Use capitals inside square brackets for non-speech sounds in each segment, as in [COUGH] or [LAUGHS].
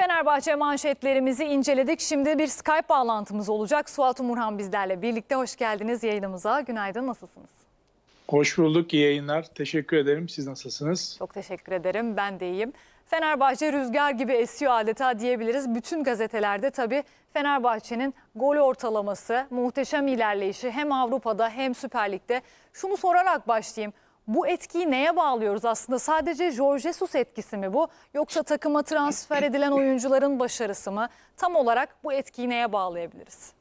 Fenerbahçe manşetlerimizi inceledik. Şimdi bir Skype bağlantımız olacak. Suat Umurhan bizlerle birlikte. Hoş geldiniz yayınımıza. Günaydın, nasılsınız? Hoş bulduk, iyi yayınlar. Teşekkür ederim. Siz nasılsınız? Çok teşekkür ederim. Ben de iyiyim. Fenerbahçe rüzgar gibi esiyor adeta diyebiliriz. Bütün gazetelerde tabii Fenerbahçe'nin gol ortalaması, muhteşem ilerleyişi hem Avrupa'da hem Süper Lig'de. Şunu sorarak başlayayım. Bu etkiyi neye bağlıyoruz aslında? Sadece Jorge Jesus etkisi mi bu? Yoksa takıma transfer edilen oyuncuların başarısı mı? Tam olarak bu etkiyi neye bağlayabiliriz?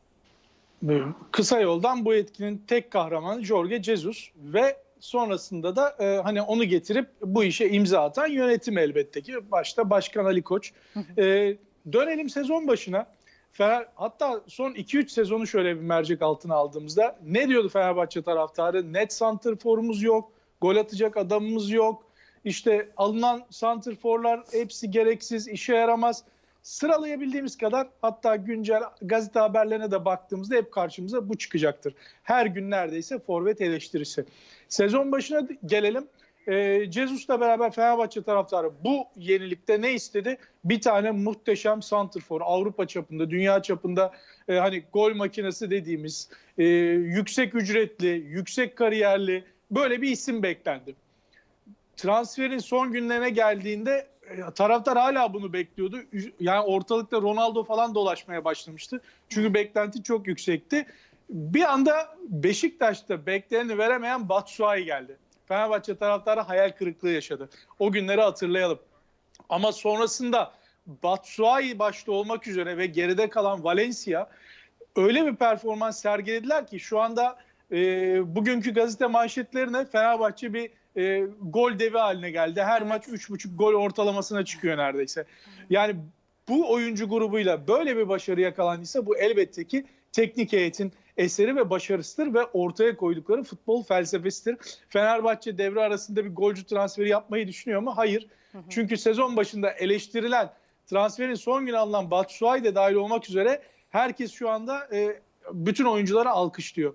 Kısa yoldan bu etkinin tek kahramanı Jorge Jesus ve sonrasında da e, hani onu getirip bu işe imza atan yönetim elbette ki. Başta Başkan Ali Koç. E, dönelim sezon başına. Fener, hatta son 2-3 sezonu şöyle bir mercek altına aldığımızda ne diyordu Fenerbahçe taraftarı? Net santrforumuz yok, gol atacak adamımız yok. İşte alınan santrforlar hepsi gereksiz, işe yaramaz. Sıralayabildiğimiz kadar hatta güncel gazete haberlerine de baktığımızda hep karşımıza bu çıkacaktır. Her gün neredeyse forvet eleştirisi. Sezon başına gelelim. E, Jesus'la beraber Fenerbahçe taraftarı bu yenilikte ne istedi? Bir tane muhteşem santrfor Avrupa çapında, dünya çapında e, hani gol makinesi dediğimiz e, yüksek ücretli, yüksek kariyerli böyle bir isim beklendi. Transferin son günlerine geldiğinde e, taraftar hala bunu bekliyordu. Yani ortalıkta Ronaldo falan dolaşmaya başlamıştı. Çünkü beklenti çok yüksekti. Bir anda Beşiktaş'ta bekleneni veremeyen Batshuayi geldi. Fenerbahçe taraftarı hayal kırıklığı yaşadı. O günleri hatırlayalım. Ama sonrasında Batshuayi başta olmak üzere ve geride kalan Valencia öyle bir performans sergilediler ki şu anda e, bugünkü gazete manşetlerine Fenerbahçe bir e, gol devi haline geldi. Her maç 3,5 gol ortalamasına çıkıyor neredeyse. Yani bu oyuncu grubuyla böyle bir başarı yakalandıysa bu elbette ki teknik heyetin eseri ve başarısıdır ve ortaya koydukları futbol felsefesidir. Fenerbahçe devre arasında bir golcü transferi yapmayı düşünüyor mu? Hayır. Çünkü sezon başında eleştirilen transferin son gün alınan Batshuayi de dahil olmak üzere herkes şu anda e, bütün oyuncuları alkışlıyor.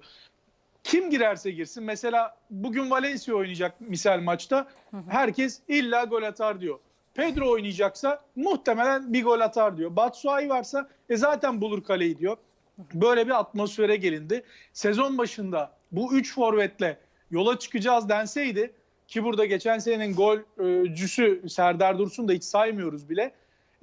Kim girerse girsin mesela bugün Valencia oynayacak misal maçta herkes illa gol atar diyor. Pedro oynayacaksa muhtemelen bir gol atar diyor. Batshuayi varsa e zaten bulur kaleyi diyor. Böyle bir atmosfere gelindi. Sezon başında bu 3 forvetle yola çıkacağız denseydi ki burada geçen senenin golcüsü Serdar Dursun da hiç saymıyoruz bile.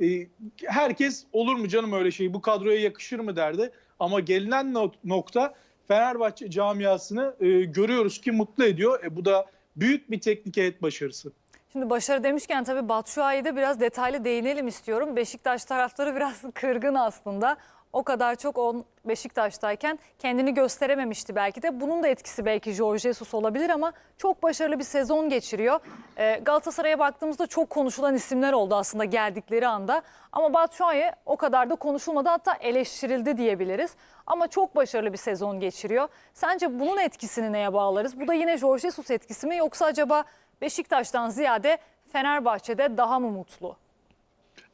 E, herkes olur mu canım öyle şey bu kadroya yakışır mı derdi. Ama gelinen nokta Fenerbahçe camiasını e, görüyoruz ki mutlu ediyor. E, bu da büyük bir teknik heyet başarısı. Şimdi başarı demişken tabii Batshuayi'de biraz detaylı değinelim istiyorum. Beşiktaş taraftarı biraz [LAUGHS] kırgın aslında. O kadar çok on Beşiktaş'tayken kendini gösterememişti belki de. Bunun da etkisi belki Jorge Jesus olabilir ama çok başarılı bir sezon geçiriyor. Ee, Galatasaray'a baktığımızda çok konuşulan isimler oldu aslında geldikleri anda. Ama Batshuayi o kadar da konuşulmadı hatta eleştirildi diyebiliriz. Ama çok başarılı bir sezon geçiriyor. Sence bunun etkisini neye bağlarız? Bu da yine Jorge Jesus etkisi mi yoksa acaba Beşiktaş'tan ziyade Fenerbahçe'de daha mı mutlu?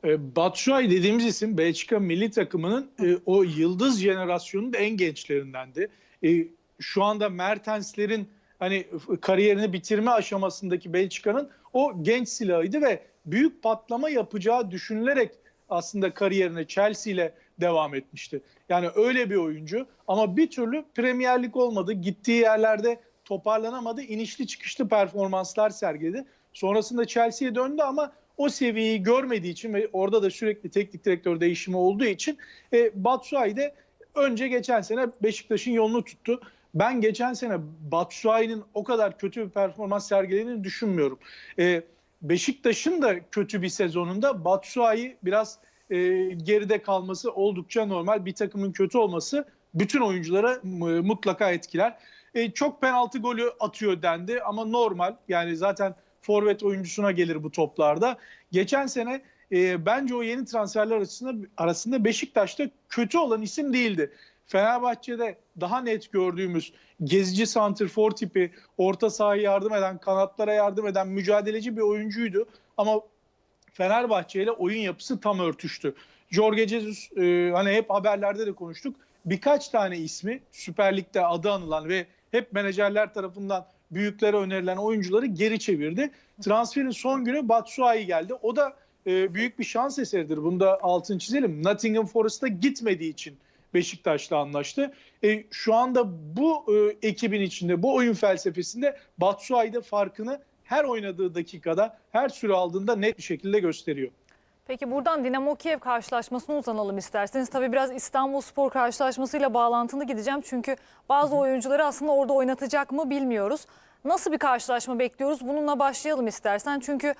E, Batshuayi dediğimiz isim Belçika milli takımının e, o yıldız jenerasyonun en gençlerindendi. E, şu anda Mertens'lerin hani kariyerini bitirme aşamasındaki Belçika'nın o genç silahıydı ve büyük patlama yapacağı düşünülerek aslında kariyerine Chelsea ile devam etmişti. Yani öyle bir oyuncu ama bir türlü Premier Lig olmadı. Gittiği yerlerde toparlanamadı. İnişli çıkışlı performanslar sergiledi. Sonrasında Chelsea'ye döndü ama o seviyeyi görmediği için ve orada da sürekli teknik direktör değişimi olduğu için e, Batshuayi de önce geçen sene Beşiktaş'ın yolunu tuttu. Ben geçen sene Batshuayi'nin o kadar kötü bir performans sergilediğini düşünmüyorum. E, Beşiktaş'ın da kötü bir sezonunda Batshuayi biraz e, geride kalması oldukça normal. Bir takımın kötü olması bütün oyunculara e, mutlaka etkiler. E, çok penaltı golü atıyor dendi ama normal. Yani zaten forvet oyuncusuna gelir bu toplarda. Geçen sene e, bence o yeni transferler arasında, arasında Beşiktaş'ta kötü olan isim değildi. Fenerbahçe'de daha net gördüğümüz gezici santrfor tipi, orta sahaya yardım eden, kanatlara yardım eden mücadeleci bir oyuncuydu. Ama Fenerbahçe ile oyun yapısı tam örtüştü. Jorge Jesus e, hani hep haberlerde de konuştuk. Birkaç tane ismi Süper Lig'de adı anılan ve hep menajerler tarafından büyüklere önerilen oyuncuları geri çevirdi. Transferin son günü Batshuayi geldi. O da e, büyük bir şans eseridir. Bunu da altını çizelim. Nottingham Forest'a gitmediği için Beşiktaş'la anlaştı. E, şu anda bu e, ekibin içinde, bu oyun felsefesinde Batshuayi farkını her oynadığı dakikada, her süre aldığında net bir şekilde gösteriyor. Peki buradan Dinamo Kiev karşılaşmasına uzanalım isterseniz. Tabii biraz İstanbul Spor karşılaşmasıyla bağlantılı gideceğim. Çünkü bazı oyuncuları aslında orada oynatacak mı bilmiyoruz. Nasıl bir karşılaşma bekliyoruz? Bununla başlayalım istersen. Çünkü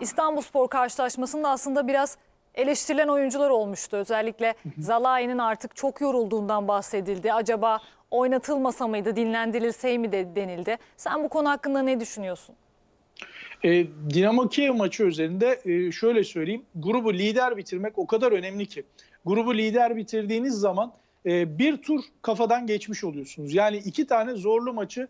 İstanbul Spor karşılaşmasında aslında biraz eleştirilen oyuncular olmuştu. Özellikle Zalai'nin artık çok yorulduğundan bahsedildi. Acaba oynatılmasa mıydı, dinlendirilsey mi de denildi. Sen bu konu hakkında ne düşünüyorsun? E, Dinamo Kiev maçı üzerinde e, şöyle söyleyeyim. Grubu lider bitirmek o kadar önemli ki. Grubu lider bitirdiğiniz zaman e, bir tur kafadan geçmiş oluyorsunuz. Yani iki tane zorlu maçı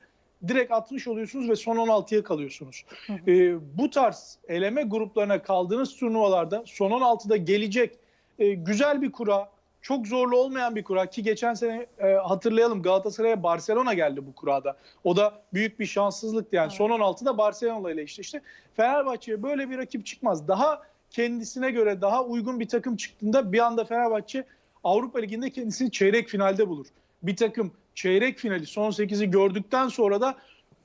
direkt atmış oluyorsunuz ve son 16'ya kalıyorsunuz. E, bu tarz eleme gruplarına kaldığınız turnuvalarda son 16'da gelecek e, güzel bir kura, çok zorlu olmayan bir kura ki geçen sene e, hatırlayalım Galatasaray'a Barcelona geldi bu kurada. O da büyük bir şanssızlıktı yani. Evet. Son 16'da Barcelona ile eşleşti. Fenerbahçe'ye böyle bir rakip çıkmaz. Daha kendisine göre daha uygun bir takım çıktığında bir anda Fenerbahçe Avrupa Ligi'nde kendisini çeyrek finalde bulur. Bir takım çeyrek finali son 8'i gördükten sonra da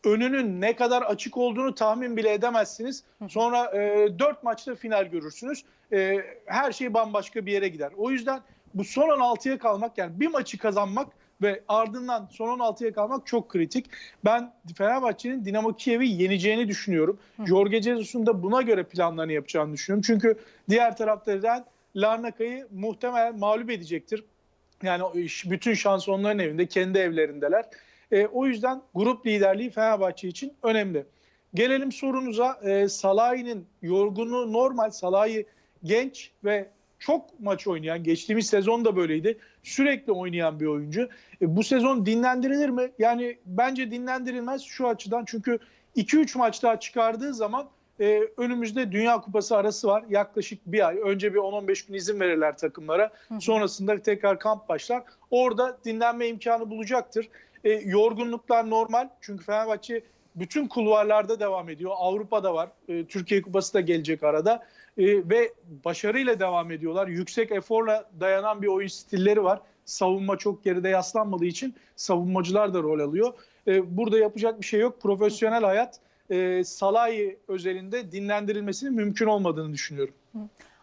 önünün ne kadar açık olduğunu tahmin bile edemezsiniz. Sonra e, 4 maçta final görürsünüz. E, her şey bambaşka bir yere gider. O yüzden bu son 16'ya kalmak yani bir maçı kazanmak ve ardından son 16'ya kalmak çok kritik. Ben Fenerbahçe'nin Dinamo Kiev'i yeneceğini düşünüyorum. Jorge Jesus'un da buna göre planlarını yapacağını düşünüyorum. Çünkü diğer taraftardan Larnaka'yı muhtemelen mağlup edecektir. Yani bütün şans onların evinde, kendi evlerindeler. E, o yüzden grup liderliği Fenerbahçe için önemli. Gelelim sorunuza. E, Salahi'nin yorgunluğu normal. Salahi genç ve çok maç oynayan, geçtiğimiz sezon da böyleydi. Sürekli oynayan bir oyuncu. E, bu sezon dinlendirilir mi? Yani bence dinlendirilmez şu açıdan. Çünkü 2-3 maç daha çıkardığı zaman e, önümüzde Dünya Kupası arası var. Yaklaşık bir ay. Önce bir 10-15 gün izin verirler takımlara. Sonrasında tekrar kamp başlar. Orada dinlenme imkanı bulacaktır. E, yorgunluklar normal. Çünkü Fenerbahçe bütün kulvarlarda devam ediyor. Avrupa'da var. E, Türkiye Kupası da gelecek arada. E, ve başarıyla devam ediyorlar. Yüksek eforla dayanan bir oyun stilleri var. Savunma çok geride yaslanmadığı için savunmacılar da rol alıyor. E, burada yapacak bir şey yok. Profesyonel hayat e, Salahi özelinde dinlendirilmesinin mümkün olmadığını düşünüyorum.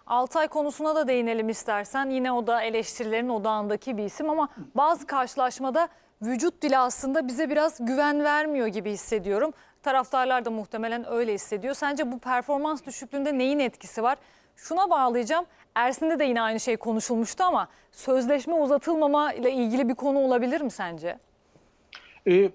Altay konusuna da değinelim istersen. Yine o da eleştirilerin odağındaki bir isim ama bazı karşılaşmada vücut dili aslında bize biraz güven vermiyor gibi hissediyorum. Taraftarlar da muhtemelen öyle hissediyor. Sence bu performans düşüklüğünde neyin etkisi var? Şuna bağlayacağım. Ersin'de de yine aynı şey konuşulmuştu ama sözleşme uzatılmama ile ilgili bir konu olabilir mi sence? E,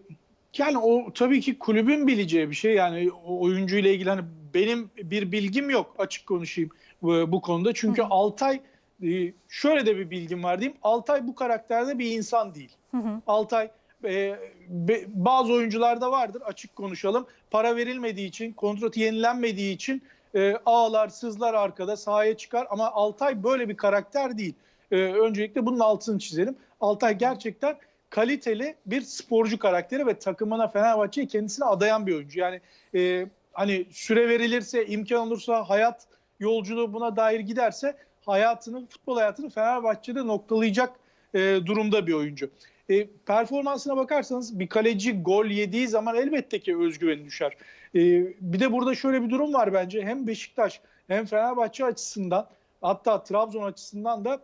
yani o tabii ki kulübün bileceği bir şey. Yani oyuncuyla ilgili hani benim bir bilgim yok açık konuşayım bu, bu konuda. Çünkü Altay e, şöyle de bir bilgim var diyeyim. Altay bu karakterde bir insan değil. Altay e, bazı oyuncularda vardır açık konuşalım. Para verilmediği için, kontratı yenilenmediği için e, ağlar, sızlar arkada sahaya çıkar ama Altay böyle bir karakter değil. E, öncelikle bunun altını çizelim. Altay gerçekten kaliteli bir sporcu karakteri ve takımına Fenerbahçe'yi kendisine adayan bir oyuncu. Yani e, hani süre verilirse, imkan olursa, hayat yolculuğu buna dair giderse hayatını, futbol hayatını Fenerbahçe'de noktalayacak e, durumda bir oyuncu. E, performansına bakarsanız bir kaleci gol yediği zaman elbette ki özgüveni düşer. E, bir de burada şöyle bir durum var bence hem Beşiktaş hem Fenerbahçe açısından hatta Trabzon açısından da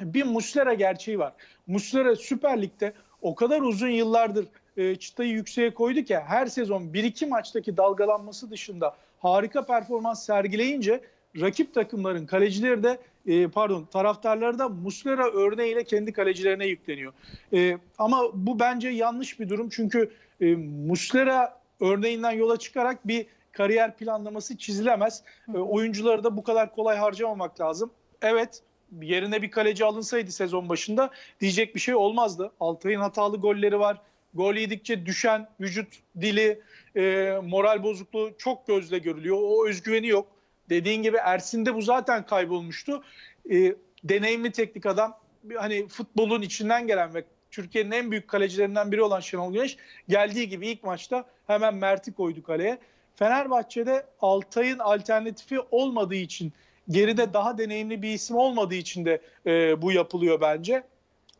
bir Muslera gerçeği var. Muslera Süper Lig'de o kadar uzun yıllardır e, çıtayı yükseğe koydu ki her sezon 1-2 maçtaki dalgalanması dışında harika performans sergileyince rakip takımların kalecileri de e, pardon taraftarları da Muslera örneğiyle kendi kalecilerine yükleniyor. E, ama bu bence yanlış bir durum çünkü e, Muslera örneğinden yola çıkarak bir kariyer planlaması çizilemez. E, oyuncuları da bu kadar kolay harcamamak lazım. Evet yerine bir kaleci alınsaydı sezon başında diyecek bir şey olmazdı. Altay'ın hatalı golleri var. Gol yedikçe düşen vücut dili, e, moral bozukluğu çok gözle görülüyor. O özgüveni yok. Dediğin gibi Ersin'de bu zaten kaybolmuştu. E, deneyimli teknik adam, hani futbolun içinden gelen ve Türkiye'nin en büyük kalecilerinden biri olan Şenol Güneş geldiği gibi ilk maçta hemen Mert'i koydu kaleye. Fenerbahçe'de Altay'ın alternatifi olmadığı için geride daha deneyimli bir isim olmadığı için de e, bu yapılıyor bence.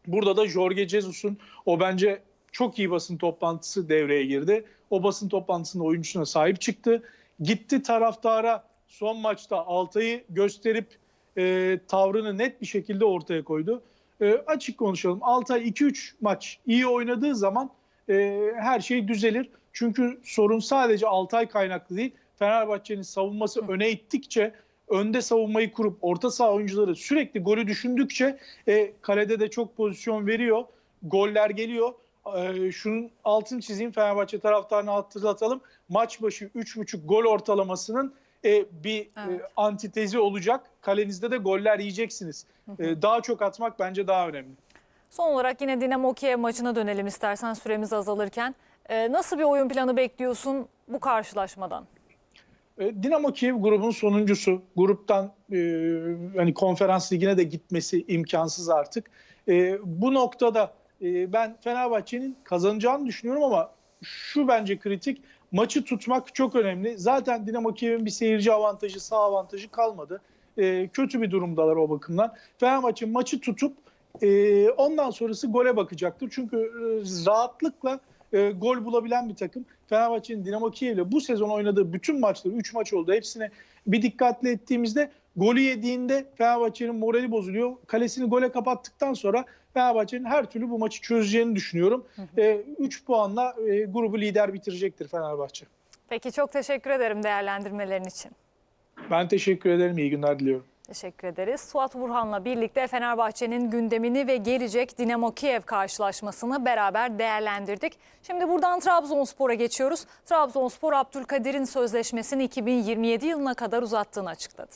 Burada da Jorge Jesus'un o bence çok iyi basın toplantısı devreye girdi. O basın toplantısında oyuncusuna sahip çıktı. Gitti taraftara son maçta Altay'ı gösterip e, tavrını net bir şekilde ortaya koydu. E, açık konuşalım. Altay 2-3 maç iyi oynadığı zaman e, her şey düzelir. Çünkü sorun sadece Altay kaynaklı değil. Fenerbahçe'nin savunması öne ittikçe önde savunmayı kurup orta saha oyuncuları sürekli golü düşündükçe e, kalede de çok pozisyon veriyor. Goller geliyor. E, şunun altını çizeyim Fenerbahçe taraftarına hatırlatalım. Maç başı 3.5 gol ortalamasının e, bir Evet. e, antitezi olacak. Kalenizde de goller yiyeceksiniz. E, daha çok atmak bence daha önemli. Son olarak yine Dinamo Kiev maçına dönelim istersen süremiz azalırken. Ee, nasıl bir oyun planı bekliyorsun bu karşılaşmadan? E, Dinamo Kiev grubun sonuncusu. Gruptan e, hani konferans ligine de gitmesi imkansız artık. E, bu noktada e, ben Fenerbahçe'nin kazanacağını düşünüyorum ama şu bence kritik. Maçı tutmak çok önemli. Zaten Dinamo Kiev'in bir seyirci avantajı, sağ avantajı kalmadı. E, kötü bir durumdalar o bakımdan. Fenerbahçe maçı tutup e, ondan sonrası gole bakacaktır. Çünkü e, rahatlıkla e, gol bulabilen bir takım. Fenerbahçe'nin Dinamo Kiev'le bu sezon oynadığı bütün maçları 3 maç oldu. Hepsine bir dikkatli ettiğimizde golü yediğinde Fenerbahçe'nin morali bozuluyor. Kalesini gole kapattıktan sonra Fenerbahçe'nin her türlü bu maçı çözeceğini düşünüyorum. 3 puanla e, grubu lider bitirecektir Fenerbahçe. Peki çok teşekkür ederim değerlendirmelerin için. Ben teşekkür ederim. İyi günler diliyorum. Teşekkür ederiz. Suat Burhan'la birlikte Fenerbahçe'nin gündemini ve gelecek Dinamo Kiev karşılaşmasını beraber değerlendirdik. Şimdi buradan Trabzonspor'a geçiyoruz. Trabzonspor Abdülkadir'in sözleşmesini 2027 yılına kadar uzattığını açıkladı.